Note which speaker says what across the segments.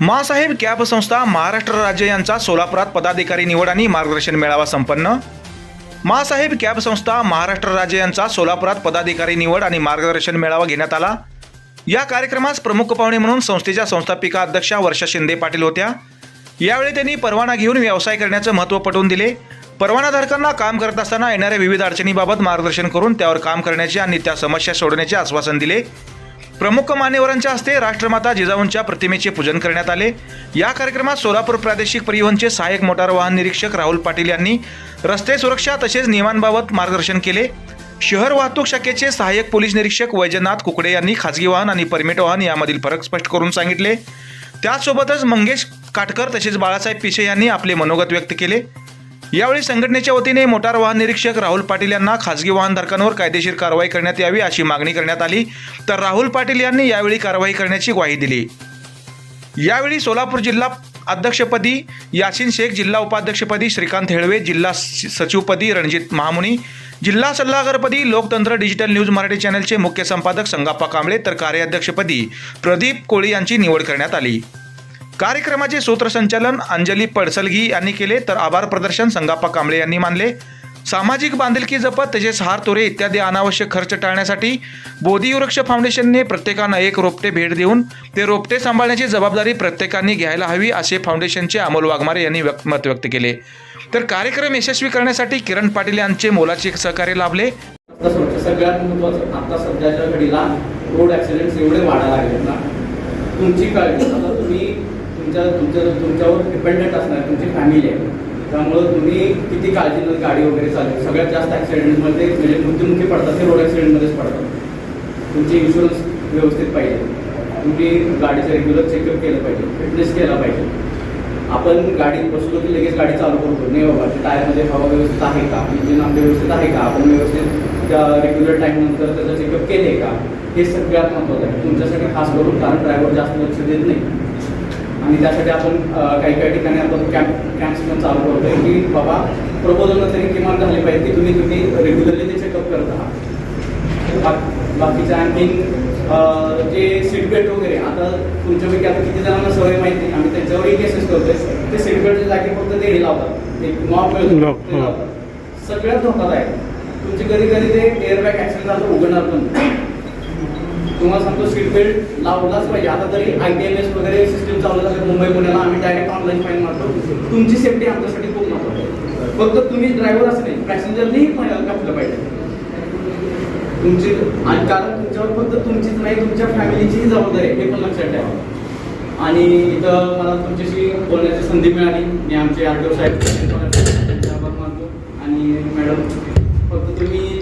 Speaker 1: मासाहेब cab संस्था महाराष्ट्र राज्य यांचा सोलापुरात पदाधिकारी निवड आणि मार्गदर्शन मेळावा संपन्न. मासाहेब कॅब संस्था महाराष्ट्र राज्य यांचा सोलापुरात पदाधिकारी निवड आणि मार्गदर्शन मेळावा घेण्यात आला. या कार्यक्रमास प्रमुख पाहुणे म्हणून संस्थेच्या संस्थापिका अध्यक्षा वर्षा शिंदे पाटील होत्या. यावेळी त्यांनी परवाना घेऊन व्यवसाय करण्याचं महत्त्व पटवून दिले. परवानाधारकांना काम करत असताना येणाऱ्या विविध अडचणीबाबत मार्गदर्शन करून त्यावर काम करण्याचे आणि त्या समस्या सोडवण्याचे आश्वासन दिले. प्रमुख मान्यवरांच्या हस्ते राष्ट्रमाता जिजाऊंच्या प्रतिमेचे पूजन करण्यात आले. या कार्यक्रमात सोलापूर प्रादेशिक परिवहनचे सहाय्यक मोटार वाहन निरीक्षक राहुल पाटील यांनी रस्ते सुरक्षा तसेच नियमांबाबत मार्गदर्शन केले. शहर वाहतूक शाखेचे सहाय्यक पोलीस निरीक्षक वैजनाथ कुकडे यांनी खाजगी वाहन आणि परमिट वाहन यामधील फरक स्पष्ट करून सांगितले. त्याचसोबतच मंगेश काटकर तसेच बाळासाहेब पिसे यांनी आपले मनोगत व्यक्त केले. यावेळी संघटनेच्या वतीने मोटार वाहन निरीक्षक राहुल पाटील यांना खासगी वाहनधारकांवर कायदेशीर कारवाई करण्यात यावी अशी मागणी करण्यात आली. तर राहुल पाटील यांनी यावेळी कारवाई करण्याची ग्वाही दिली. यावेळी सोलापूर जिल्हा अध्यक्षपदी यासिन शेख जिल्हा उपाध्यक्षपदी श्रीकांत हेळवे जिल्हा स- सचिवपदी रणजित महामुनी जिल्हा सल्लागारपदी लोकतंत्र डिजिटल न्यूज मराठी चॅनलचे मुख्य संपादक संगाप्पा कांबळे तर कार्याध्यक्षपदी प्रदीप कोळी यांची निवड करण्यात आली. कार्यक्रमाचे सूत्रसंचालन अंजली पडसलगी यांनी केले तर आभार प्रदर्शन संगाप्पा कांबळे यांनी मानले. सामाजिक बांधिलकी जपत तसेच हार तोरे इत्यादी अनावश्यक खर्च टाळण्यासाठी बोधीवृक्ष फाउंडेशनने प्रत्येकानं एक रोपटे भेट देऊन ते रोपटे सांभाळण्याची जबाबदारी प्रत्येकाने घ्यायला हवी असे फाउंडेशनचे अमोल वाघमारे यांनी व्यक्त मत व्यक्त केले. तर कार्यक्रम यशस्वी करण्यासाठी किरण पाटील यांचे मोलाचे सहकार्य लाभले.
Speaker 2: सगळ्यात महत्वाचं आता सध्याच्या घडीला रोड ॲक्सिडेंट्स एवढे वाढायला लागले ना. तुमची काळजी तुमच्या तुमच्या तुमच्यावर डिपेंडंट असणार तुमची फॅमिली आहे. त्यामुळं तुम्ही किती काळजी न गाडी वगैरे चालू सगळ्यात जास्त ॲक्सिडेंटमध्ये म्हणजे मृत्युमुखी पडतात ते रोड ॲक्सिडेंटमध्येच पडतात. तुमची इन्शुरन्स व्यवस्थित पाहिजे. तुम्ही गाडीचं रेग्युलर चेकअप केलं पाहिजे फिटनेस केला पाहिजे. आपण गाडीत बसलो की लगेच गाडी चालू करतो. नाही बाबा टायरमध्ये हवा व्यवस्थित आहे का? इंजिन आपले व्यवस्थित आहे का? आपण व्यवस्थित त्या रेग्युलर टाईमनंतर त्याचं चेकअप केले का? हे सगळ्यात महत्त्वाचं आहे. तुमच्यासाठी खास करून कारण ड्रायव्हर जास्त लक्ष देत नाही. आणि त्यासाठी आपण काही काही ठिकाणी आपण कॅम्प कॅम्प्स पण चालू करतोय की बाबा प्रबोधन तरी किमान झाले पाहिजे की तुम्ही तुम्ही रेग्युलरली ते चेकअप करत आहात. बा- बाकीचं आणखीन जे सीट बेल्ट वगैरे आता तुमच्यापैकी आता किती जणांना सवय माहिती नाही आम्ही त्यांच्यावरही केसेस करतोय. ते सीट बेल्टच्या जागी फक्त देणी लावतात. एक नॉब मिळतो ते
Speaker 3: हो.
Speaker 2: लावतात. सगळ्यात धोकादायक तुमची कधी कधी ते एअरबॅग ऍक्सिडेंट झालं उघडणार पण. तुम्हाला सांगतो सीट बेल्ट लावलाच पाहिजे. आता तरी आय टी एम एस वगैरे सिस्टीम चालू झाली मुंबई पुण्याला आम्ही डायरेक्ट ऑनलाईन फाईन मारतो. तुमची सेफ्टी आमच्यासाठी खूप महत्वाची फक्त तुम्ही ड्रायव्हर असं नाही पॅसेंजरनी घातलं पाहिजे. तुमची आणि कारण तुमच्यावर फक्त तुमचीच नाही तुमच्या फॅमिलीचीही जबाबदारी आहे. हे पण लक्षात ठेवा. आणि इथं मला तुमच्याशी बोलण्याची संधी मिळाली. मी आमचे आर टी ओ साहेब मानतो. आणि मॅडम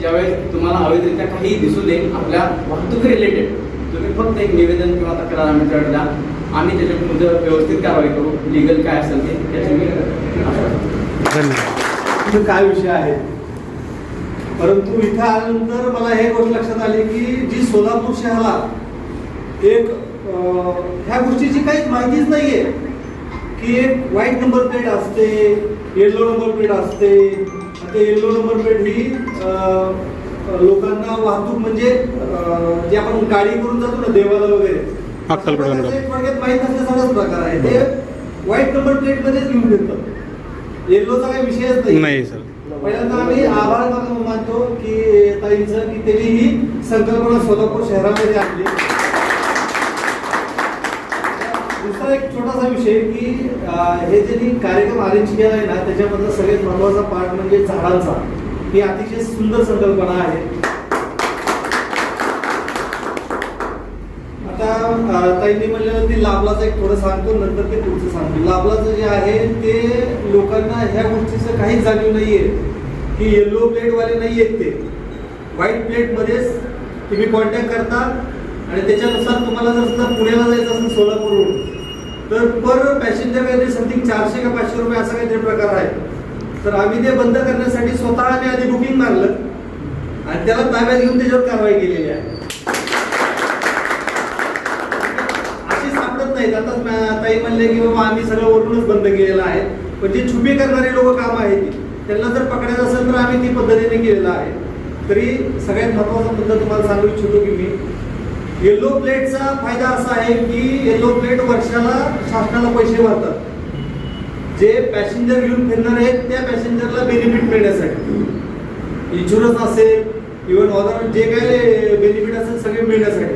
Speaker 2: त्यावेळेस ज्यावेळेस तुम्हाला हवेरित्या काही दिसू दे आपल्या वाहतूक रिलेटेड तुम्ही फक्त एक निवेदन किंवा तक्रार आम्ही द्या आम्ही त्याच्यामध्ये व्यवस्थित कारवाई करू. लिगल काय असेल ते त्याची
Speaker 3: धन्यवाद.
Speaker 4: काय विषय आहे? परंतु इथं आल्यानंतर मला हे गोष्ट लक्षात आली की जी सोलापूर शहराला एक ह्या गोष्टीची काहीच माहितीच नाहीये. की एक व्हाईट नंबर प्लेट असते येलो नंबर प्लेट असते ते येल्लो नंबर प्लेट ही लोकांना वाहतूक म्हणजे जे आपण गाडी करून जातो ना देवाला वगैरे. थोडक्यात माहीत नसल्यासारखाच प्रकार आहे. ते व्हाईट नंबर प्लेट मध्येच घेऊन येतात येल्लोचा काही विषयच नाही.
Speaker 3: सर.
Speaker 4: पहिल्यांदा आम्ही आभार मान- मानतो की ताईंचं की त्यांनी ही संकल्पना सोलापूर शहरामध्ये आणली. दुसरा एक छोटासा विषय की हे जे कार्यक्रम अरेंज केला आहे ना त्याच्यामधला सगळ्यात महत्त्वाचा पार्ट म्हणजे झाडांचा. ही अतिशय सुंदर संकल्पना आहे. आता ताईंनी म्हणलेलं ते लाभलाच एक थोडं सांगतो नंतर ते पुढचं सांगतो. लाभलाचं जे आहे ते लोकांना ह्या गोष्टीचं काहीच जाणीव नाहीये. की येल्लो प्लेटवाले नाही आहेत ते. व्हाईट प्लेटमध्येच तुम्ही कॉन्टॅक्ट करता आणि त्याच्यानुसार तुम्हाला जर पुण्याला जायचं असेल सोलापूरहून तर पर पॅसेंजर काहीतरी समथिंग चारशे का पाचशे रुपये असा काहीतरी प्रकार आहे. तर आम्ही ते बंद करण्यासाठी स्वतः आम्ही आधी बुकिंग मारलं आणि त्याला ताब्यात घेऊन त्याच्यावर कारवाई केलेली आहे. अशी सापडत नाहीत. आताच ताई म्हणले की बाबा आम्ही सगळं ओरडूनच बंद केलेलं आहे. पण जे छुपे करणारे लोक काम आहेत त्यांना जर पकडायचं असेल तर आम्ही ती पद्धतीने केलेलं आहे. तरी सगळ्यात महत्त्वाचा मुद्दा तुम्हाला सांगू इच्छितो की मी येलो प्लेटचा फायदा असा आहे की येलो प्लेट वर्षाला शासनाला पैसे भरतात. जे पॅसेंजर घेऊन फिरणार आहेत त्या पॅसेंजरला बेनिफिट मिळण्यासाठी. इन्शुरन्स असेल इव्हन अदर जे काही बेनिफिट असेल सगळे मिळण्यासाठी.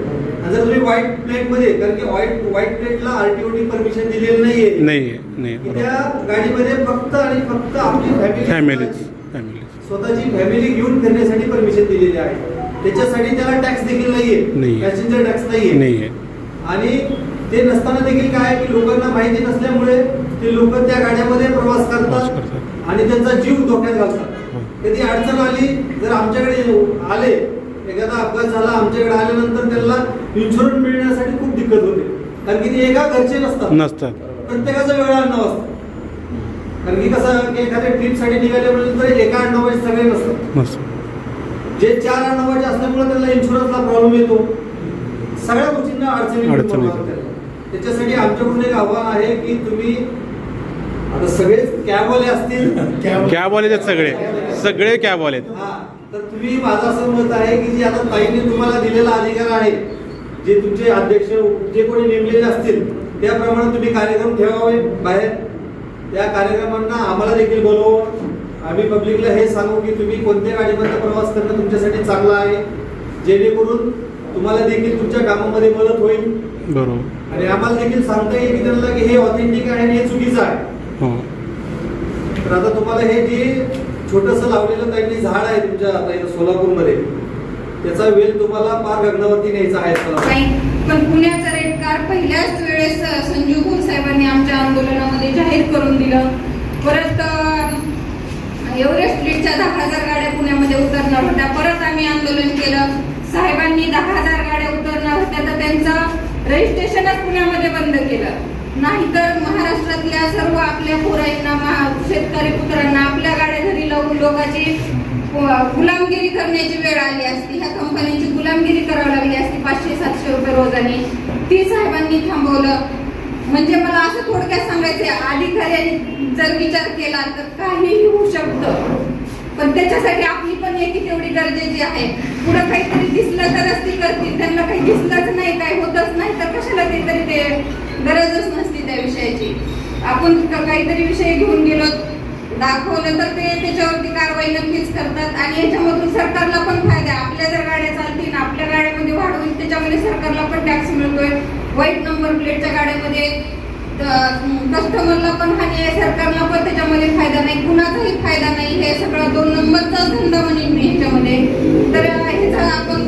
Speaker 4: जर तुम्ही व्हाईट प्लेटमध्ये कारण की व्हाईट व्हाईट प्लेटला आरटीओटी परमिशन दिलेली नाहीये. त्या गाडीमध्ये फक्त आणि फक्त आपली
Speaker 3: फॅमिली
Speaker 4: फॅमिली स्वतःची फॅमिली घेऊन फिरण्यासाठी परमिशन दिलेली आहे. त्याच्यासाठी त्याला टॅक्स देखील नाहीये. पॅसेंजर टॅक्स नाहीये. आणि ते नसताना देखील काय की लोकांना माहिती नसल्यामुळे ते लोक त्या गाड्यामध्ये प्रवास करतात. आणि त्यांचा जीव धोक्यात घालतात.
Speaker 3: हो.
Speaker 4: कधी अडचण आली जर आमच्याकडे आले एखादा अपघात झाला आमच्याकडे आल्यानंतर त्यांना इन्शुरन्स मिळण्यासाठी खूप दिक्कत होते. कारण की ते एका घरचे नसतात.
Speaker 3: नसतात.
Speaker 4: प्रत्येकाचं वेगळं आडनाव असतं. कारण की कसं की एखाद्या ट्रिपसाठी निघाल्यानंतर एका आडनावाचे सगळे नसतात.
Speaker 3: नसतात.
Speaker 4: जे चार आडनावाचे असल्यामुळे त्यांना इन्शुरन्सला प्रॉब्लेम येतो. सगळ्या गोष्टींना अडचणी. त्याच्यासाठी आमच्याकडून एक आव्हान आहे की तुम्ही आता सगळेच कॅबवाले असतील.
Speaker 3: कॅबवाले आहेत सगळे. सगळे कॅबवाले आहेत.
Speaker 4: हा तर तुम्ही माझं असं मत आहे की जे आता ताईने तुम्हाला दिलेला अधिकार आहे जे तुमचे अध्यक्ष जे कोणी नेमलेले असतील त्याप्रमाणे तुम्ही कार्यक्रम ठेवावे बाहेर. त्या कार्यक्रमांना आम्हाला देखील बोलवावं आम्ही पब्लिकला हे सांगू की तुम्ही कोणत्या गाडीमध्ये प्रवास करणं तुमच्यासाठी चांगलं आहे. जेणेकरून तुम्हाला देखील तुमच्या कामामध्ये मदत होईल.
Speaker 3: बरोबर.
Speaker 4: आणि आम्हाला देखील सांगता येईल की त्यांना की हे ऑथेंटिक आहे आणि हे चुकीचं आहे.
Speaker 3: हो.
Speaker 4: तर आता तुम्हाला हे जे छोटस लावलेलं त्यांनी झाड आहे तुमच्या आता इथं सोलापूरमध्ये त्याचा वेल तुम्हाला पार गगनावरती न्यायचा आहे सोलापूर.
Speaker 5: पण पुण्याचा रेड कार पहिल्याच वेळेस संजीव साहेबांनी आमच्या आंदोलनामध्ये जाहीर करून दिलं. परत एव्हरेस्ट लीडच्या दहा हजार गाड्या पुण्यामध्ये उतरणार होत्या. परत आम्ही आंदोलन केलं. साहेबांनी दहा हजार गाड्या उतरणार होत्या. तर त्यांचं रजिस्ट्रेशनच पुण्यामध्ये बंद केलं. नाहीतर महाराष्ट्रातल्या सर्व आपल्या पोराईंना महा- शेतकरी पुत्रांना आपल्या गाड्या घरी लावून लोकांची गुलामगिरी करण्याची वेळ आली असती. ह्या कंपन्यांची गुलामगिरी करावी लागली असती. पाचशे सातशे रुपये रोजाने. ती साहेबांनी थांबवलं. म्हणजे मला असं थोडक्यात सांगायचं अधिकाऱ्यांनी जर विचार केला तर काहीही होऊ शकतं. पण त्याच्यासाठी आपली पण एकी तेवढी गरजेची आहे. पुढं काहीतरी दिसलं तरच ती करतील त्यांना काही दिसलंच नाही काही होतच नाही तर कशाला ते तरी ते गरजच नसती त्या विषयाची. आपण काहीतरी विषय घेऊन गेलो दाखवलं तर ते त्याच्यावरती कारवाई नक्कीच करतात आणि याच्यामधून सरकारला पण फायदा आहे. आपल्या जर गाड्या चालतील आपल्या गाड्यामध्ये वाढ होईल त्याच्यामध्ये सरकारला पण टॅक्स मिळतोय. व्हाईट नंबर प्लेटच्या गाड्यामध्ये कस्टमरला पण हानी आहे सरकारला पण त्याच्यामध्ये फायदा नाही कुणाचाही फायदा नाही. हे सगळं दोन नंबरचा धंदा म्हणेन मी ह्याच्यामध्ये तर ह्याचा आपण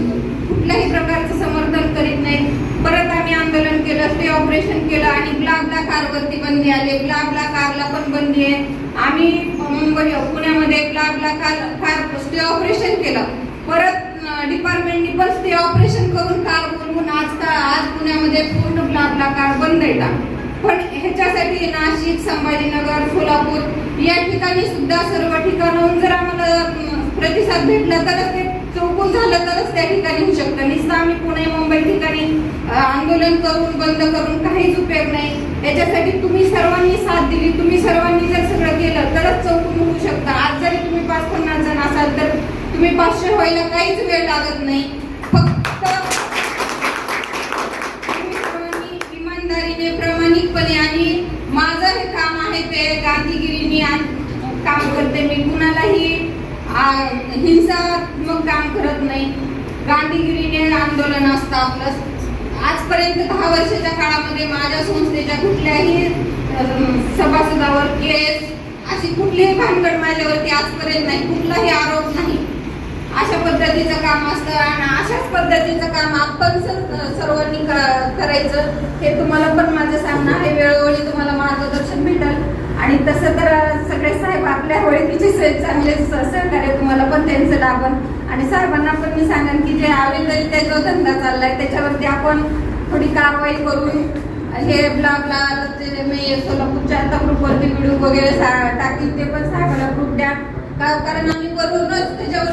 Speaker 5: कुठल्याही प्रकारचं समर्थन करीत नाही. परत आम्ही आंदोलन केलं स्टे ऑपरेशन केलं आणि ब्लाबला कारवरती बंदी आली. ब्लाबला कारला पण बंदी आहे. आम्ही मुंबई पुण्यामध्ये BlaBla car car stay operation केलं. परत डिपार्टमेंटनी पण स्टे ऑपरेशन करून काल बोलवून आज का आज पुण्यामध्ये पूर्ण ब्लाबला कार बंद आहे पण ह्याच्यासाठी नाशिक संभाजीनगर सोलापूर या ठिकाणी सुद्धा सर्व ठिकाणाहून जर आम्हाला प्रतिसाद भेटला तरच ते चौकून झालं तरच त्या ठिकाणी होऊ शकतं. निस्ता आम्ही पुणे मुंबई ठिकाणी आंदोलन करून बंद करून काहीच उपयोग नाही. याच्यासाठी तुम्ही सर्वांनी साथ दिली. तुम्ही सर्वांनी जर सगळं केलं तरच चौकून होऊ शकतं. आज जरी तुम्ही पाच पन्नास जण असाल तर तुम्ही पाचशे व्हायला काहीच वेळ लागत नाही. प्रामाणिकपणे आणि माझं हे काम आहे ते गांधीगिरीने काम करते. मी कुणालाही हिंसात्मक काम करत नाही. गांधीगिरीने आंदोलन असतं आपलं. आजपर्यंत दहा वर्षाच्या काळामध्ये माझ्या संस्थेच्या कुठल्याही सभासदावर केस अशी कुठलीही भानगड माझ्यावरती आजपर्यंत नाही. कुठलाही आरोप नाही. अशा पद्धतीचं काम असतं आणि अशाच पद्धतीचं काम आपण सर्वांनी क- करायचं. हे तुम्हाला पण माझं सांगणं आहे. वेळोवेळी तुम्हाला मार्गदर्शन भेटेल. आणि तसं तर सगळे साहेब आपल्या ओळखीचे चांगले सहकार्य तुम्हाला पण त्यांचं लाभन आणि साहेबांना पण मी सांगेन की जे अवैधरित्या जो धंदा चाललाय त्याच्यावरती आपण थोडी कारवाई करून हे ब्ला ब्ला ते मी सोलापूरच्या आता ग्रुपवरती व्हिडिओ वगैरे सा- टाकीन ते पण साहेबांना ग्रुप द्या. का- कारण आम्ही करूनच त्याच्यावर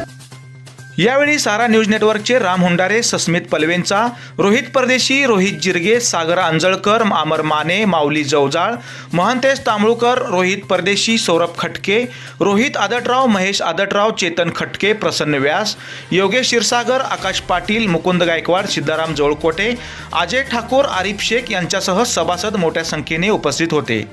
Speaker 1: यावेळी सारा न्यूज नेटवर्कचे राम हुंडारे सस्मित पलवेंचा रोहित परदेशी रोहित जिरगे सागर अंजळकर अमर माने माऊली जवजाळ महंतेश तांबळूकर रोहित परदेशी सौरभ खटके रोहित आदटराव महेश आदटराव चेतन खटके प्रसन्न व्यास योगेश क्षीरसागर आकाश पाटील मुकुंद गायकवाड सिद्धाराम जोळकोटे अजय ठाकूर आरिफ शेख यांच्यासह सभासद मोठ्या संख्येने उपस्थित होते.